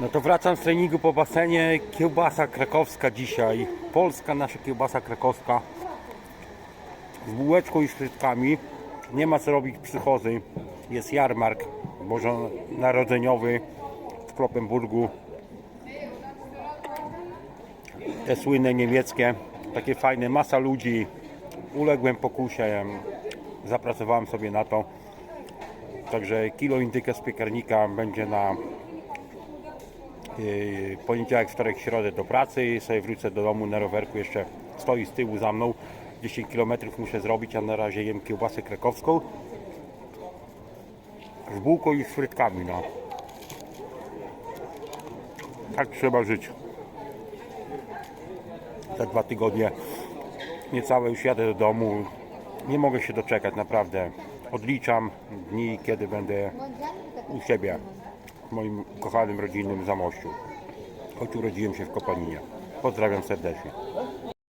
No to wracam z treningu po basenie. Kiełbasa krakowska dzisiaj. Polska nasza kiełbasa krakowska. Z bułeczką i frytkami. Nie ma co robić psychozy. Jest jarmark bożonarodzeniowy w Kloppenburgu. Te słynne niemieckie. Takie fajne, masa ludzi. Uległem pokusie. Zapracowałem sobie na to. Także kilo indyka z piekarnika będzie na poniedziałek, wtorek, środę do pracy i sobie wrócę do domu na rowerku. Jeszcze stoi z tyłu za mną. 10 km muszę zrobić, a na razie jem kiełbasę krakowską z bułką i z frytkami. No. Tak trzeba żyć. Za dwa tygodnie niecałe już jadę do domu. Nie mogę się doczekać, naprawdę. Odliczam dni, kiedy będę u siebie w moim kochanym rodzinnym Zamościu. Choć urodziłem się w Kopaninie. Pozdrawiam serdecznie.